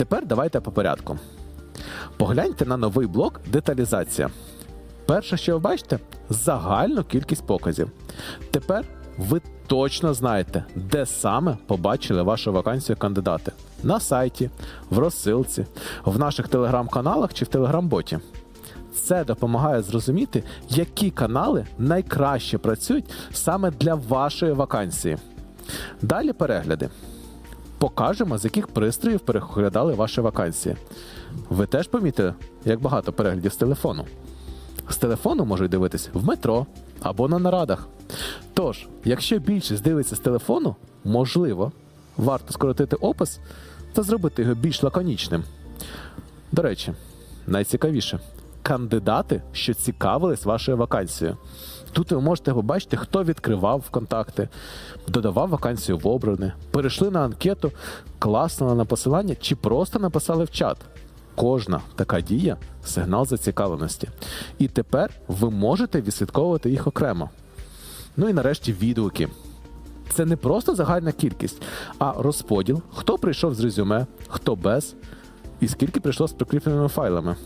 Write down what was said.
Тепер давайте по порядку. Погляньте на новий блок деталізація. Перше, що ви бачите, загальну кількість показів. Тепер ви точно знаєте, де саме побачили вашу вакансію кандидати: на сайті, в розсилці, в наших телеграм-каналах чи в телеграм-боті. Це допомагає зрозуміти, які канали найкраще працюють саме для вашої вакансії. Далі перегляди. Покажемо, з яких пристроїв переглядали ваші вакансії. Ви теж помітили, як багато переглядів з телефону. З телефону можуть дивитись в метро або на нарадах. Тож, якщо більшість дивиться з телефону, можливо, варто скоротити опис та зробити його більш лаконічним. До речі, найцікавіше кандидати, що цікавились вашою вакансією. Тут ви можете побачити, хто відкривав контакти, додавав вакансію в обране, перейшли на анкету, класнули на посилання чи просто написали в чат. Кожна така дія сигнал зацікавленості. І тепер ви можете відслідковувати їх окремо. Ну і нарешті відгуки. Це не просто загальна кількість, а розподіл, хто прийшов з резюме, хто без, і скільки прийшло з прикріпленими файлами.